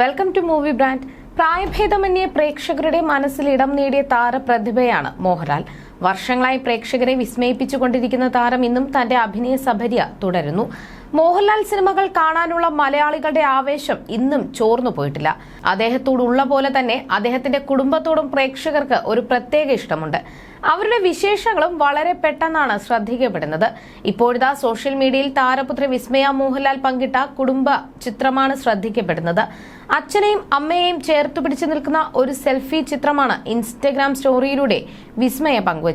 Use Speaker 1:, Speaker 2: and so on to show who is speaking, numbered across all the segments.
Speaker 1: Welcome to movie brand പ്രായഭേദമന്യേ പ്രേക്ഷകരുടെ മനസ്സിൽ ഇടം നേടിയ താരപ്രതിഭയാണ് മോഹൻലാൽ. വർഷങ്ങളായി പ്രേക്ഷകരെ വിസ്മയിപ്പിച്ചുകൊണ്ടിരിക്കുന്ന താരം ഇന്നും തന്റെ അഭിനയ സഭര്യ തുടരുന്നു. മോഹൻലാൽ സിനിമകൾ കാണാനുള്ള മലയാളികളുടെ ആവേശം ഇന്നും ചോർന്നു പോയിട്ടില്ല. അദ്ദേഹത്തോടുള്ള പോലെ തന്നെ അദ്ദേഹത്തിന്റെ കുടുംബത്തോടും പ്രേക്ഷകർക്ക് ഒരു പ്രത്യേക ഇഷ്ടമുണ്ട്. അവരുടെ വിശേഷങ്ങളും വളരെ പെട്ടെന്നാണ് ശ്രദ്ധിക്കപ്പെടുന്നത്. ഇപ്പോഴിതാ സോഷ്യൽ മീഡിയയിൽ താരപുത്രി വിസ്മയ മോഹൻലാൽ പങ്കിട്ട കുടുംബ ചിത്രമാണ് ശ്രദ്ധിക്കപ്പെടുന്നത്. അച്ഛനെയും അമ്മയെയും ചേർത്ത് പിടിച്ചു നിൽക്കുന്ന ഒരു സെൽഫി ചിത്രമാണ് ഇൻസ്റ്റഗ്രാം സ്റ്റോറിയിലൂടെ വിസ്മയ പങ്കുവച്ചത്.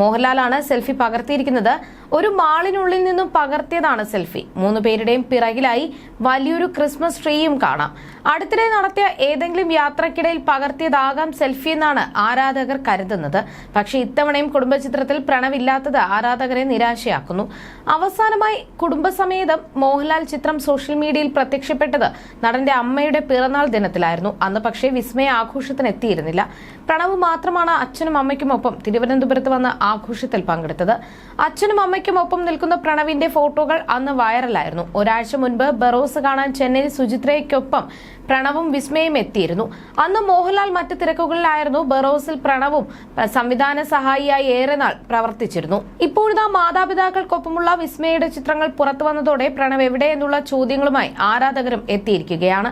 Speaker 1: മോഹൻലാലാണ് സെൽഫി പകർത്തിയിരിക്കുന്നത്. ഒരു മാളിനുള്ളിൽ നിന്നും പകർത്തിയതാണ് സെൽഫി. മൂന്ന് പേരുടെയും പിറകിലായി വലിയൊരു ക്രിസ്മസ് ട്രീയും കാണാം. അടുത്തിടെ നടത്തിയ ഏതെങ്കിലും യാത്രക്കിടയിൽ പകർത്തിയതാകാം സെൽഫി എന്നാണ് ആരാധകർ കരുതുന്നത്. പക്ഷേ ഇത്തവണയും കുടുംബചിത്രത്തിൽ പ്രണവില്ലാത്തത് ആരാധകരെ നിരാശയാക്കുന്നു. അവസാനമായി കുടുംബസമേതം മോഹൻലാൽ ചിത്രം സോഷ്യൽ മീഡിയയിൽ പ്രത്യക്ഷപ്പെട്ടത് നടന്റെ അമ്മയുടെ പിറന്നാൾ ദിനത്തിലായിരുന്നു. അന്ന് പക്ഷേ വിസ്മയ ആഘോഷത്തിന് എത്തിയിരുന്നില്ല പ്രണവ് മാത്രമാണ് അച്ഛനും അമ്മയ്ക്കുമൊപ്പം. തിരുവനന്തപുരത്ത് വന്ന് ആഘോഷത്തിൽ പങ്കെടുത്തത്. അച്ഛനും അമ്മയ്ക്കും ഒപ്പം നിൽക്കുന്ന പ്രണവിന്റെ ഫോട്ടോകൾ അന്ന് വൈറലായിരുന്നു. ഒരാഴ്ച മുൻപ് ബറോസ് കാണാൻ ചെന്നൈയിൽ സുചിത്രയ്ക്കൊപ്പം പ്രണവും വിസ്മയും എത്തിയിരുന്നു. അന്ന് മോഹൻലാൽ മറ്റ് തിരക്കുകളിലായിരുന്നു. ബറോസിൽ പ്രണവും സംവിധാന സഹായിയായി ഏറെ നാൾ പ്രവർത്തിച്ചിരുന്നു. ഇപ്പോഴിതാ മാതാപിതാക്കൾക്കൊപ്പമുള്ള വിസ്മയുടെ ചിത്രങ്ങൾ പുറത്തു വന്നതോടെ പ്രണവ് എവിടെയെന്നുള്ള ചോദ്യങ്ങളുമായി ആരാധകരും എത്തിയിരിക്കുകയാണ്.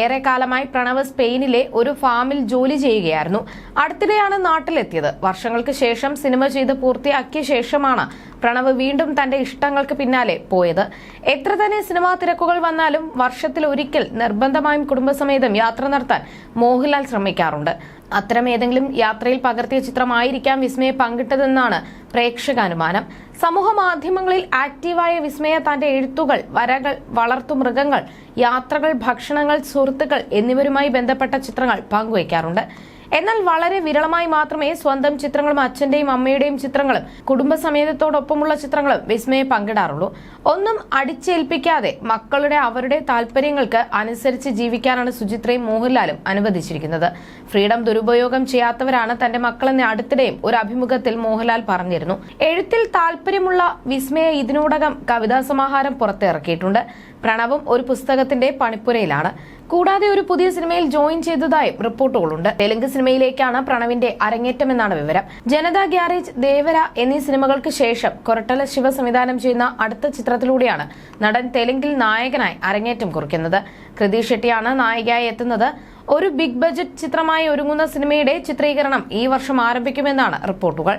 Speaker 1: ഏറെ കാലമായി പ്രണവ് സ്പെയിനിലെ ഒരു ഫാമിൽ ജോലി ചെയ്യുകയായിരുന്നു. അടുത്തിടെയാണ് നാട്ടിലെത്തിയത്. വർഷങ്ങൾക്ക് ശേഷം സിനിമ ചെയ്ത് പൂർത്തിയാക്കിയ ശേഷമാണ് പ്രണവ് വീണ്ടും തന്റെ ഇഷ്ടങ്ങൾക്ക് പിന്നാലെ പോയത്. എത്ര തന്നെ സിനിമാ തിരക്കുകൾ വന്നാലും വർഷത്തിൽ ഒരിക്കൽ നിർബന്ധമായും കുടുംബസമേതം യാത്ര നടത്താൻ മോഹൻലാൽ ശ്രമിക്കാറുണ്ട്. അത്തരം ഏതെങ്കിലും യാത്രയിൽ പകർത്തിയ ചിത്രമായിരിക്കാം വിസ്മയെ പങ്കിട്ടതെന്നാണ് പ്രേക്ഷകാനുമാനം. സമൂഹ മാധ്യമങ്ങളിൽ ആക്റ്റീവായ വിസ്മയ തന്റെ എഴുത്തുകൾ വരകൾ വളർത്തു മൃഗങ്ങൾ യാത്രകൾ ഭക്ഷണങ്ങൾ സുഹൃത്തുക്കൾ എന്നിവരുമായി ബന്ധപ്പെട്ട ചിത്രങ്ങൾ പങ്കുവയ്ക്കാറുണ്ട്. എന്നാൽ വളരെ വിരളമായി മാത്രമേ സ്വന്തം ചിത്രങ്ങളും അച്ഛന്റെയും അമ്മയുടെയും ചിത്രങ്ങളും കുടുംബസമേതത്തോടൊപ്പമുള്ള ചിത്രങ്ങളും വിസ്മയെ പങ്കിടാറുള്ളൂ. ഒന്നും അടിച്ചേൽപ്പിക്കാതെ മക്കളുടെ അവരുടെ താല്പര്യങ്ങൾക്ക് അനുസരിച്ച് ജീവിക്കാനാണ് സുചിത്രയും മോഹൻലാലും അനുവദിച്ചിരിക്കുന്നത്. ഫ്രീഡം ദുരുപയോഗം ചെയ്യാത്തവരാണ് തന്റെ മക്കളെന്ന് അടുത്തിടെയും ഒരു അഭിമുഖത്തിൽ മോഹൻലാൽ പറഞ്ഞിരുന്നു. എഴുത്തിൽ താല്പര്യമുള്ള വിസ്മയ ഇതിനോടകം കവിതാ സമാഹാരം പുറത്തിറക്കിയിട്ടുണ്ട്. പ്രണവും ഒരു പുസ്തകത്തിന്റെ പണിപ്പുരയിലാണ്. കൂടാതെ ഒരു പുതിയ സിനിമയിൽ ജോയിൻ ചെയ്തതായും റിപ്പോർട്ടുകളുണ്ട്. തെലുങ്ക് സിനിമയിലേക്കാണ് പ്രണവിന്റെ അരങ്ങേറ്റമെന്നാണ് വിവരം. ജനതാ ഗ്യാരേജ് ദേവര എന്നീ സിനിമകൾക്ക് ശേഷം കൊരട്ടല ശിവ സംവിധാനം ചെയ്യുന്ന അടുത്ത ചിത്രത്തിലൂടെയാണ് നടൻ തെലുങ്കിൽ നായകനായി അരങ്ങേറ്റം കുറിക്കുന്നത്. കൃതി ഷെട്ടിയാണ് നായികയായി എത്തുന്നത്. ഒരു ബിഗ് ബജറ്റ് ചിത്രമായി ഒരുങ്ങുന്ന സിനിമയുടെ ചിത്രീകരണം ഈ വർഷം ആരംഭിക്കുമെന്നാണ് റിപ്പോർട്ടുകൾ.